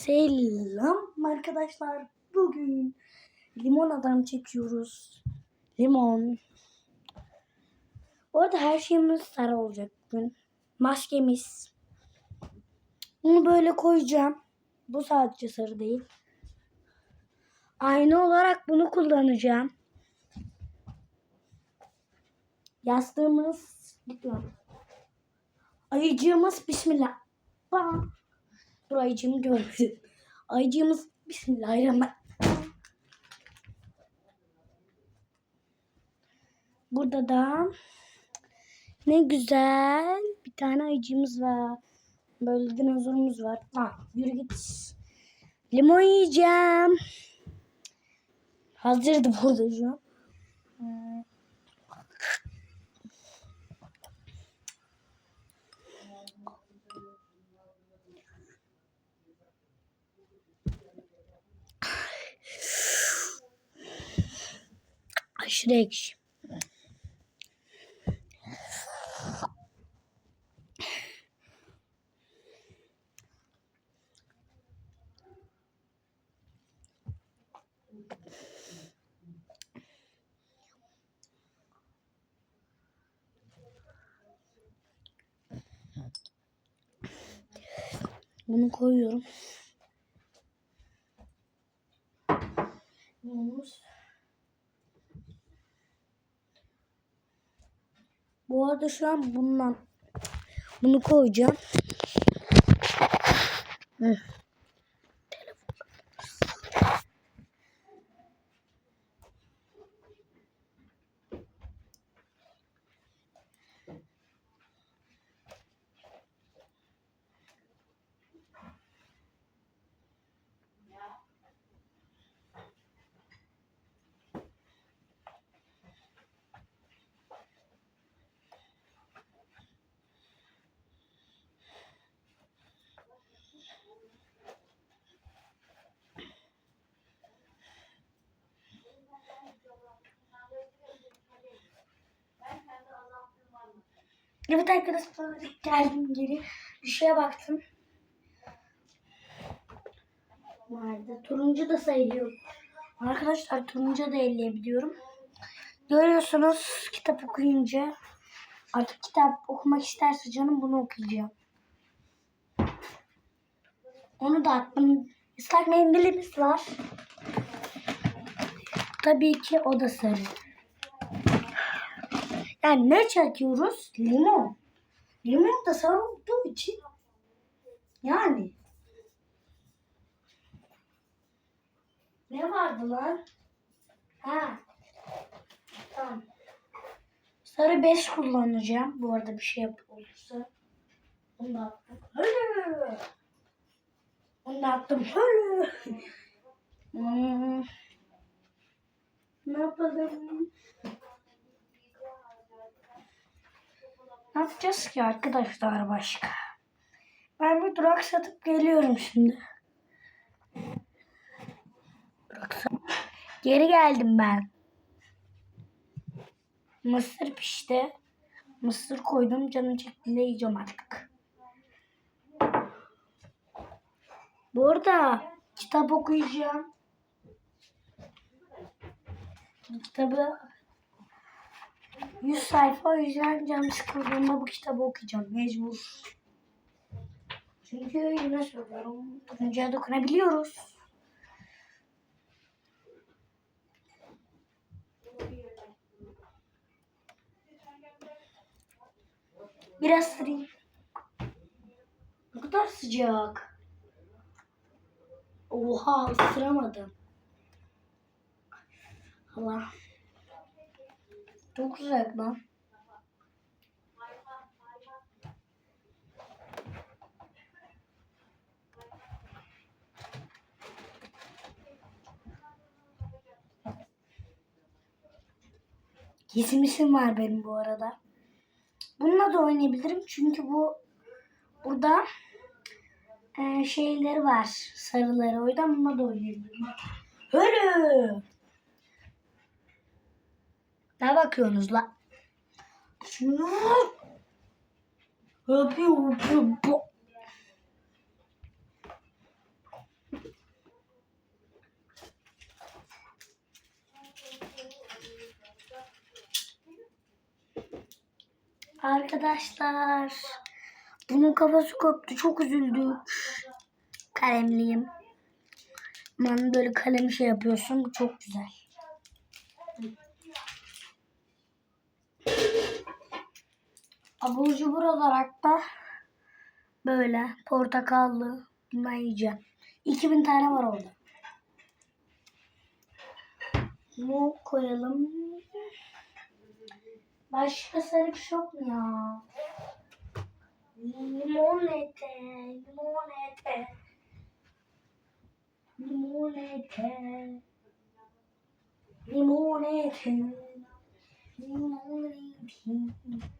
Selam arkadaşlar. Bugün limon adam çekiyoruz. Limon. Bu arada her şeyimiz sarı olacak bugün. Maskemiz. Bunu böyle koyacağım. Bu sadece sarı değil. Ayna olarak bunu kullanacağım. Yastığımız gitmiyor. Ayıcığımız bismillah. Bam. Dur ayıcığımı görmedim. Ayıcığımız bismillahirrahmanirrahim. Burada da ne güzel bir tane ayıcığımız var. Böyle dinozorumuz var. Ha, yürü git. Limon yiyeceğim. Hazırdı burada şu an. Ekşi. Bunu koyuyorum. Bu arada şu an bundan bunu koyacağım. Hı. Evet arkadaşlar geldim geri. Bir şeye baktım. Vardı. Turuncu da sayılıyor. Arkadaşlar turuncu da elleyebiliyorum. Görüyorsunuz kitap okuyunca. Artık kitap okumak isterse canım bunu okuyacağım. Onu da attım. Islak mendilimiz var. Tabii ki o da sarı. Yani ne çekiyoruz? Limon. Limon da sarı olduğu için yani ne vardı lan? Ha. Tamam. Sarı bez kullanacağım. Bu arada bir şey olursa. Onu da attım. Hölü. Onu da attım. Hölü. Hmm. Ne yapalım? Ne yapacağız ki arkadaşlar başka? Ben bir durak satıp geliyorum şimdi. Geri geldim ben. Mısır pişti. Mısır koydum. Canım çektiğinde yiyeceğim artık. Bu arada kitap okuyacağım. Kitabı 100 sayfa o yüzden canım sıkıldığında bu kitabı okuyacağım mecbur. Çünkü yine söylüyorum turuncuya dokunabiliyoruz. Biraz sırayım. Ne kadar sıcak. Oha ısıramadım. Allah. Çok sıcak lan. Kesimisim var benim bu arada. Bununla da oynayabilirim çünkü bu burada e, şeyleri var sarıları o yüzden bununla da oynayabilirim. Hölü bakıyorsunuz lan? Şunu. Arkadaşlar bunun kafası koptu. Çok üzüldük. Kalemliyim. Ben böyle kalem şey yapıyorsun. Çok güzel. Abur cubur olarak da böyle portakallı bundan yiyeceğim. 2000 tane var orada. Bu koyalım. Başka sarı bir şey yok mu ya? Limonete, limonete. Limonete. Limonete. Limonete.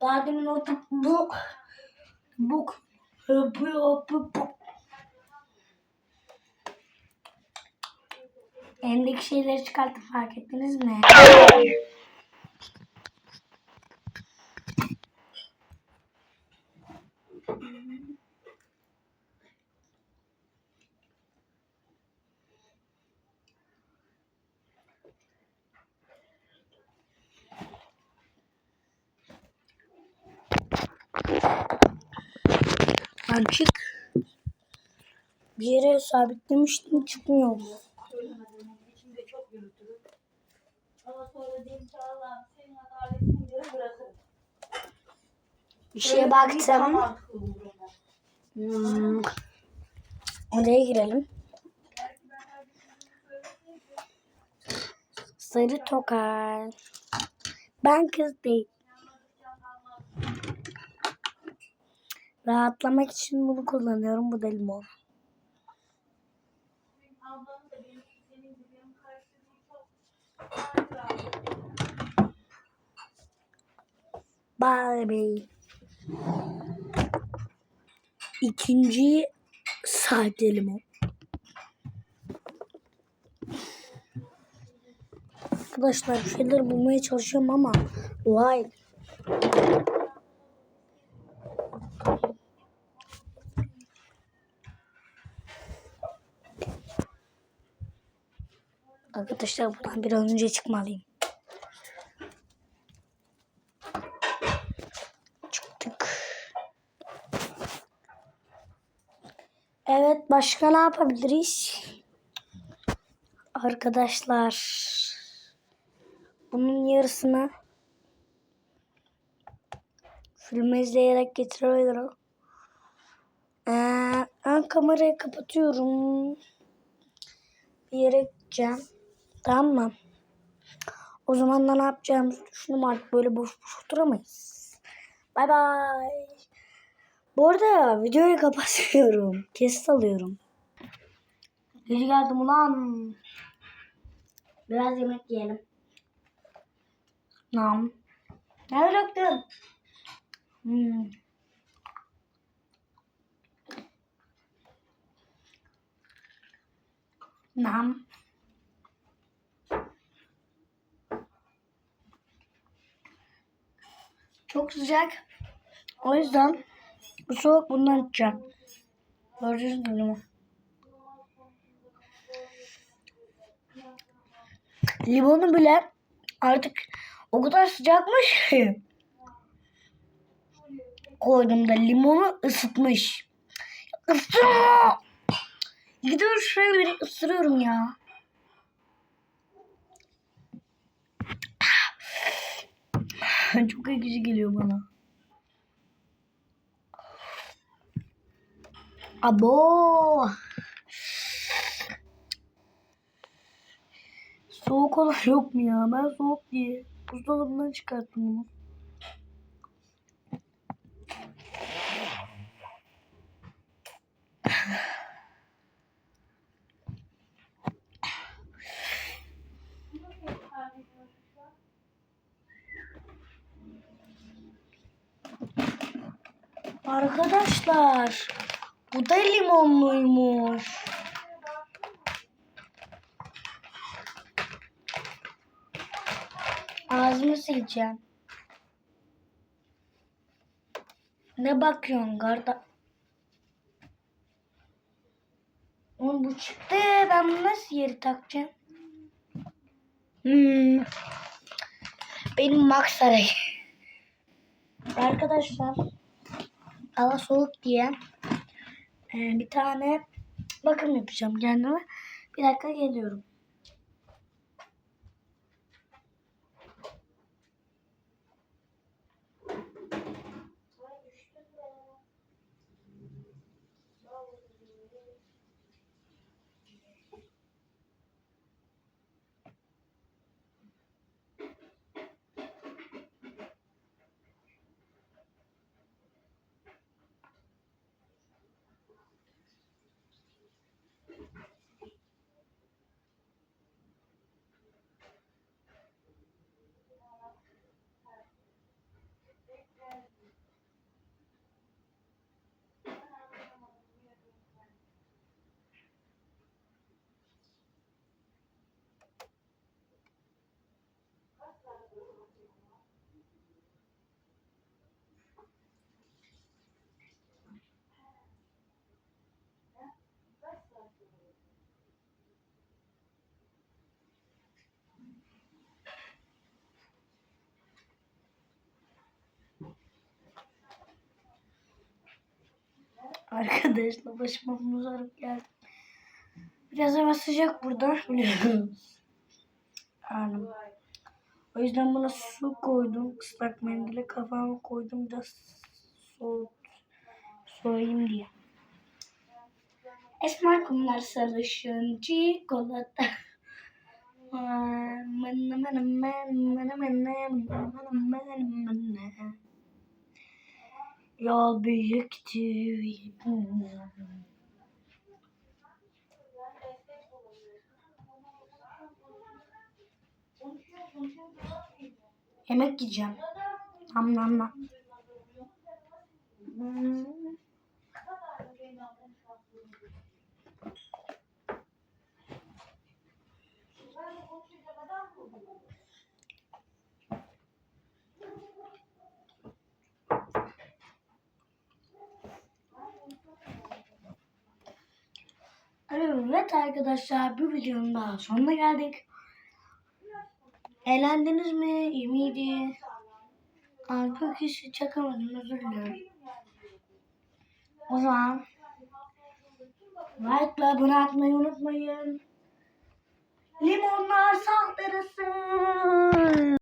Daha demin o bu bu bu bu bu Elimdeki şeyleri çıkartıp fark ettiniz mi? Açık. Bir yere sabitlemiştim çıkmıyor. Bir şeye baktım. Hmm. Oraya girelim. Sarı tokar. Ben kız değil. Rahatlamak için bunu kullanıyorum. Bu da limon. Barbie. İkinci sahte limon. Arkadaşlar bir şeyler bulmaya çalışıyorum ama vay. Arkadaşlar buradan bir an önce çıkmalıyım. Çıktık. Evet başka ne yapabiliriz? Arkadaşlar bunun yarısını film izleyerek getirebilirim. Ee, ön kamerayı kapatıyorum. Bir yere gideceğim. Tamam mı? O zaman da ne yapacağımızı düşündüm artık böyle boş boş oturamayız. Bay bay. Bu arada videoyu kapatıyorum. Kesit alıyorum. Geri geldim ulan. Biraz yemek yiyelim. Nam. Ne bıraktın? Hmm. Nam. Çok sıcak. O yüzden bu soğuk bundan içeceğim. Mü limon? Limonu bile artık o kadar sıcakmış ki koydum da limonu ısıtmış. Isırma! Gidiyor şuraya bir ısırıyorum ya. Çok ekşi geliyor bana. Abo. Soğuk olan yok mu ya? Ben soğuk diye buzdolabından çıkarttım bunu. Arkadaşlar bu da limonluymuş. Ağzımı sileceğim. Ne bakıyorsun garda? Oğlum bu çıktı. Ben bunu nasıl yeri takacağım? Hmm. Benim Max. Arkadaşlar hava soğuk diye e, bir tane bakım yapacağım kendime. Bir dakika geliyorum. Arkadaşlar başıma bunu sarıp geldim. Biraz hava sıcak burada biliyorsunuz. Yani, o yüzden buna su koydum. ıslak mendile kafamı koydum. Biraz soğut, soğuyayım diye. Esmer kumlar sarışın çikolata. Mene mene mene mene mene mene mene. Yol büyüktü. Yemek yiyeceğim. Nam nam nam. Hmm. Evet arkadaşlar bu videonun daha sonuna geldik. Eğlendiniz mi? İyi miydi? Çok kişi çakamadım özür dilerim. O zaman like ve abone atmayı unutmayın. Limonlar saldırısı.